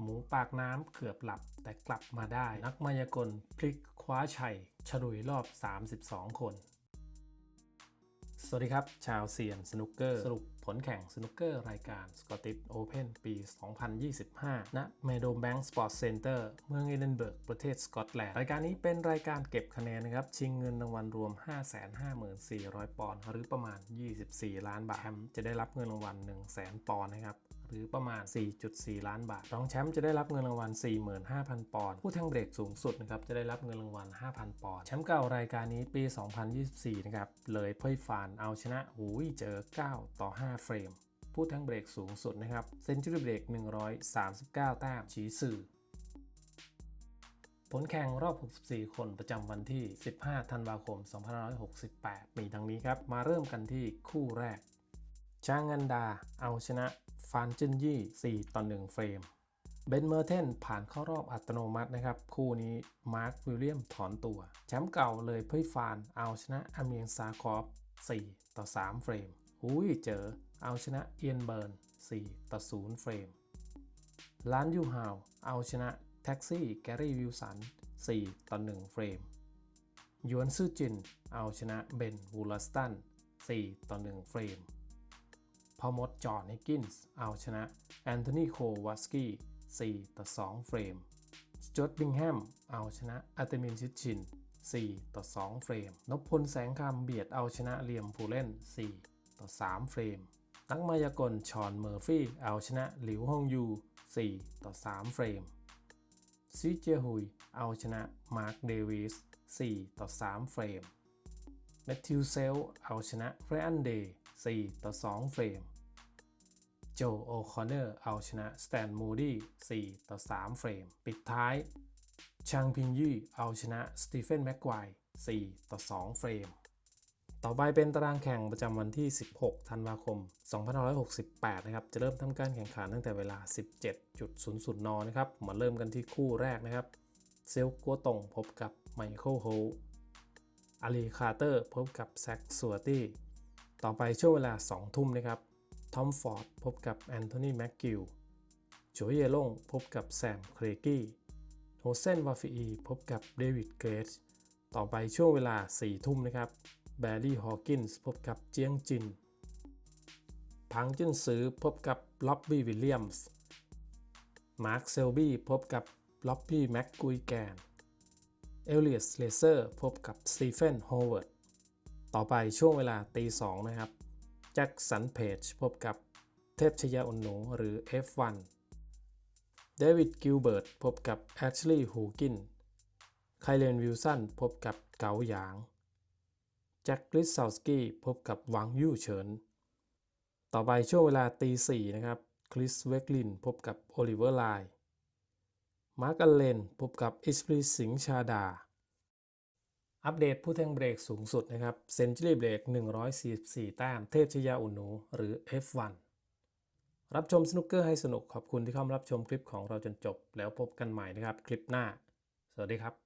หมูปากน้ำเกือบหลับแต่กลับมาได้ นักมายากลพลิกคว้าชัยฉลุยรอบ 32 คน สวัสดีครับ ชาวเซียนสนุกเกอร์ สรุปผลแข่งสนุกเกอร์รายการ Scottish Open ปี 2025ณเมโดแบงก์สปอร์ตเซ็นเตอร์เมืองเอดินเบิร์ก ประเทศสกอตแลนด์ รายการนี้เป็นรายการเก็บคะแนนนะครับ ชิงเงินรางวัลรวม 554,000 ปอนด์ หรือประมาณ 24 ล้านบาทแชมป์จะได้รับเงินรางวัล 100,000 ปอนด์นะครับ หรือประมาณ 4.4 ล้านบาท รองแชมป์จะได้รับเงินรางวัล 45,000 ปอนด์ ผู้แทงเบรกสูงสุดนะครับจะได้รับเงินรางวัล 5,000 ปอนด์ แชมป์เก่ารายการนี้ปี 2024 นะครับ เลยเพ่ยฟานเอาชนะหูยเจอ 9 ต่อ 5 เฟรม ผู้แทงเบรกสูงสุดนะครับ เซนจูรี่เบรก 139 แต้มชี้สื่อผลแข่งรอบ 64 คนประจำวันที่ 15 ธันวาคม 2568 มีดังนี้ครับ มาเริ่มกันที่คู่แรกชางงันดาเอาชนะ ฟานจินยี่ 4 ต่อ 1 เฟรม เบนเมอร์เทนผ่านเข้ารอบอัตโนมัตินะครับ คู่นี้มาร์ควิลเลียมถอนตัว แชมป์เก่าเลยเพ่ยฟานเอาชนะอาเมียงซาคอฟ 4 ต่อ 3 เฟรมหุยเจอเอาชนะเอียนเบิร์น 4 ต่อ 0 เฟรมลานยูฮาวเอาชนะแท็กซี่แกรี่วิลสัน 4 ต่อ 1 เฟรมยวนซื่อจิน เอาชนะเบนวูลสตัน 4 ต่อ 1 เฟรม พอมดจอห์นิกินส์เอาชนะแอนโทนีโควาสกี้4ต่อ2เฟรมสจวตบิงแฮมเอาชนะอาร์เตมินชิดชิน 4 ต่อ 2 เฟรม นพพลแสงคำเบียดเอาชนะเลียมผู้เล่น 4 ต่อ 3 เฟรม นักมายากลชอนเมอร์ฟี่เอาชนะหลิวฮองยู 4 ต่อ 3 เฟรมซีเจฮุยเอาชนะมาร์คเดวิส 4 ต่อ 3 เฟรม แมทธิวเซลเอาชนะเรอันเดย์ 4 ต่อ 2 เฟรม โจโอคอนเนอร์เอาชนะสแตนมูดี้4ต่อ 3 เฟรม ปิดท้ายชางพิงยี่เอาชนะสตีเฟนแม็กควาย4ต่อ 2 เฟรม ต่อไปเป็นตารางแข่งประจำวันที่ 16 ธันวาคม 2568 นะครับ จะเริ่มทำการแข่งขันตั้งแต่เวลา 17.00 น นะครับ มาเริ่มกันที่คู่แรกนะครับ เซลกัวตงพบกับไมเคิลโฮอาลีคาร์เตอร์พบกับแซคสัวตี้ ต่อไปช่วงเวลา 2 ทุ่มนะครับ ทอมฟอร์ดพบกับแอนโทนีแม็กกิลโจเยลงพบกับแซมเครกี้ โฮเซนวาฟีีพบกับเดวิดเกรชต่อไปช่วงเวลา 4 ทุ่มนะครับ แบร์รี่ ฮอว์กินส์พบกับเจียงจิน พังจินซือพบกับล็อบบี้ วิลเลียมส์ มาร์ค เซลบี้ พบกับล็อบบี้ แม็กกุยแกน เอลเลียสเลเซอร์ พบกับสตีเฟน โฮเวิร์ด ต่อไปช่วงเวลาตีสองนะครับแจ็คสันเพจพบกับเทพชยาอุนหนูหรือ F1 เดวิดกิลเบิร์ตพบกับแอชลีย์ฮูกินไคลเลนวิลสันพบกับเกาหยางแจ็คลิสซาวสกี้พบกับหวังยู่เฉิน ต่อไปช่วงเวลาตีสี่นะครับคริสเวกลินพบกับโอลิเวอร์ไลน์มาร์กอัลเลนพบกับอิสปรีสิงชาดา อัปเดตผู้แทงเบรกสูงสุดนะครับเซนจูรี่เบรก144 แต้ม เทพชยาอุนหนู หรือ F1 รับชมสนุกเกอร์ให้สนุกขอบคุณที่เข้ามารับชมคลิปของเราจนจบ แล้วพบกันใหม่นะครับคลิปหน้า สวัสดีครับ